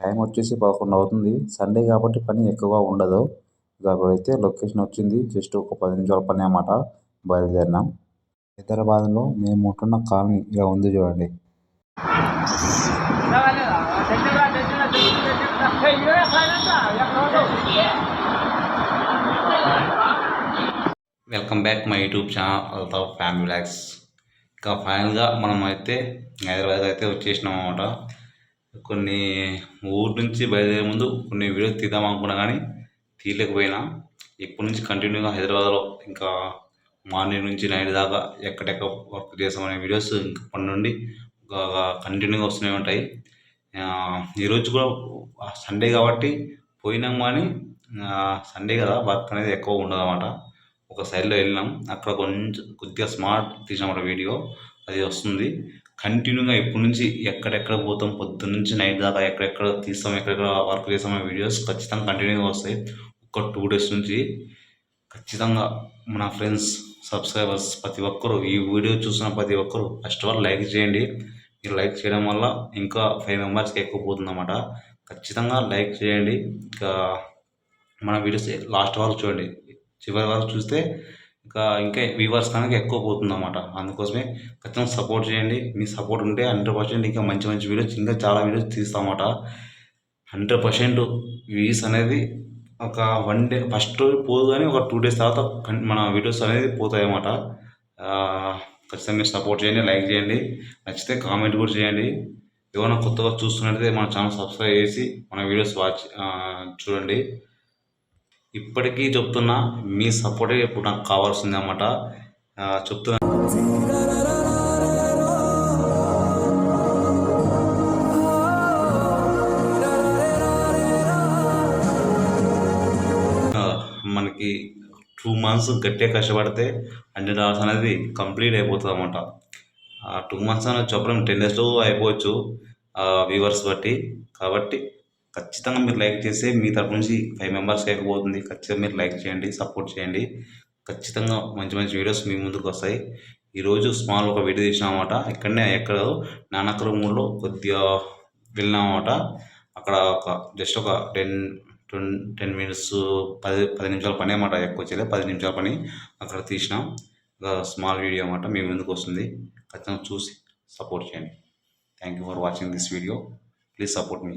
Time వచ్చేసి పదకొండు అవుతుంది. సండే కాబట్టి పని ఎక్కువగా ఉండదు. ఇక లొకేషన్ వచ్చింది. జస్ట్ ఒక పది నిమిషాల పని అన్నమాట. బయలుదేరినాం. హైదరాబాద్లో మేము ఉంటున్న కాలనీ ఇలా ఉంది చూడండి. Welcome back my YouTube channel Altaf family blogs ఇంకా ఫైనల్గా మనం అయితే హైదరాబాద్ అయితే వచ్చేసినాం అనమాట కొన్ని ఊరు నుంచి బయలుదేరే ముందు కొన్ని వీడియోస్ తీద్దాం అనుకున్నా కానీ తీయలేకపోయినా. ఇప్పటి నుంచి కంటిన్యూగా హైదరాబాద్లో ఇంకా మార్నింగ్ నుంచి నైట్ దాకా ఎక్కడెక్కడ వర్క్ చేసామనే వీడియోస్ ఇంకా ఇప్పటి నుండి కంటిన్యూగా వస్తూనే ఉంటాయి. ఈరోజు కూడా సండే కాబట్టి పోయినాం కానీ సండే కదా వర్క్ అనేది ఎక్కువ ఉండదు అనమాట ఒక సైడ్లో వెళ్ళినాం. అక్కడ కొంచెం కొద్దిగా స్మార్ట్ తీసినమాట వీడియో. అది వస్తుంది. కంటిన్యూగా ఇప్పటి నుంచి ఎక్కడెక్కడ పోతాం పొద్దున్న నుంచి నైట్ దాకా ఎక్కడెక్కడ తీస్తాం ఎక్కడెక్కడ వర్క్ చేస్తాం వీడియోస్ ఖచ్చితంగా కంటిన్యూగా వస్తాయి. ఒక టూ డేస్ నుంచి ఖచ్చితంగా మన ఫ్రెండ్స్ సబ్స్క్రైబర్స్ ప్రతి ఒక్కరు ఈ వీడియో చూసిన ప్రతి ఒక్కరు ఫస్ట్ ఆఫ్ ఆల్ లైక్ చేయండి. మీరు లైక్ చేయడం వల్ల ఇంకా ఫైవ్ మెంబర్స్కి ఎక్కువ పోతుంది ఖచ్చితంగా లైక్ చేయండి. ఇంకా మన వీడియోస్ లాస్ట్ వరకు చూడండి. చివరి వరకు చూస్తే ఇంకా ఇంకా వ్యూవర్స్ కనుక ఎక్కువ పోతుంది అనమాట అందుకోసమే ఖచ్చితంగా సపోర్ట్ చేయండి. మీ సపోర్ట్ ఉంటే హండ్రెడ్ పర్సెంట్ ఇంకా మంచి మంచి వీడియోస్ ఇంకా చాలా వీడియోస్ తీస్తామన్నమాట హండ్రెడ్ పర్సెంట్ వ్యూస్ అనేది ఒక వన్ డే ఫస్ట్ పోదు కానీ ఒక టూ డేస్ తర్వాత మన వీడియోస్ అనేది పోతాయి అన్నమాట ఖచ్చితంగా మీరు సపోర్ట్ చేయండి లైక్ చేయండి. నచ్చితే కామెంట్ కూడా చేయండి. ఏమైనా కొత్తగా చూస్తున్నట్లయితే మన ఛానల్ సబ్స్క్రైబ్ చేసి మన వీడియోస్ వాచ్ చూడండి. ఇప్పటికీ చెప్తున్నా మీ సపోర్టే ఇప్పుడు నాకు కావాల్సింది అన్నమాట చెప్తున్నా. మనకి టూ మంత్స్ గట్టిగా కష్టపడితే హండ్రెడ్ అవర్స్ అనేది కంప్లీట్ అయిపోతుంది అనమాట టూ మంత్స్ అనేది చెప్పడం టెన్ డేస్లో అయిపోవచ్చు వ్యూవర్స్ బట్టి. కాబట్టి ఖచ్చితంగా మీరు లైక్ చేస్తే మీ తరపు నుంచి ఫైవ్ మెంబర్స్ అయిపోతుంది ఖచ్చితంగా మీరు లైక్ చేయండి సపోర్ట్ చేయండి. ఖచ్చితంగా మంచి మంచి వీడియోస్ మీ ముందుకు వస్తాయి. ఈరోజు స్మాల్ ఒక వీడియో తీసినామాట ఇక్కడనే ఎక్కడ నానక్ర మూడులో కొద్దిగా వెళ్ళినాం అక్కడ ఒక జస్ట్ ఒక టెన్ టెన్ టెన్ మినిట్స్ పది పది నిమిషాల పని అన్నమాట. ఎక్కువ చేయలేదు పది నిమిషాల పని అక్కడ తీసినాం. ఒక స్మాల్ వీడియో అన్నమాట మీ ముందుకు వస్తుంది. ఖచ్చితంగా చూసి సపోర్ట్ చేయండి. Thank you for watching this video please support me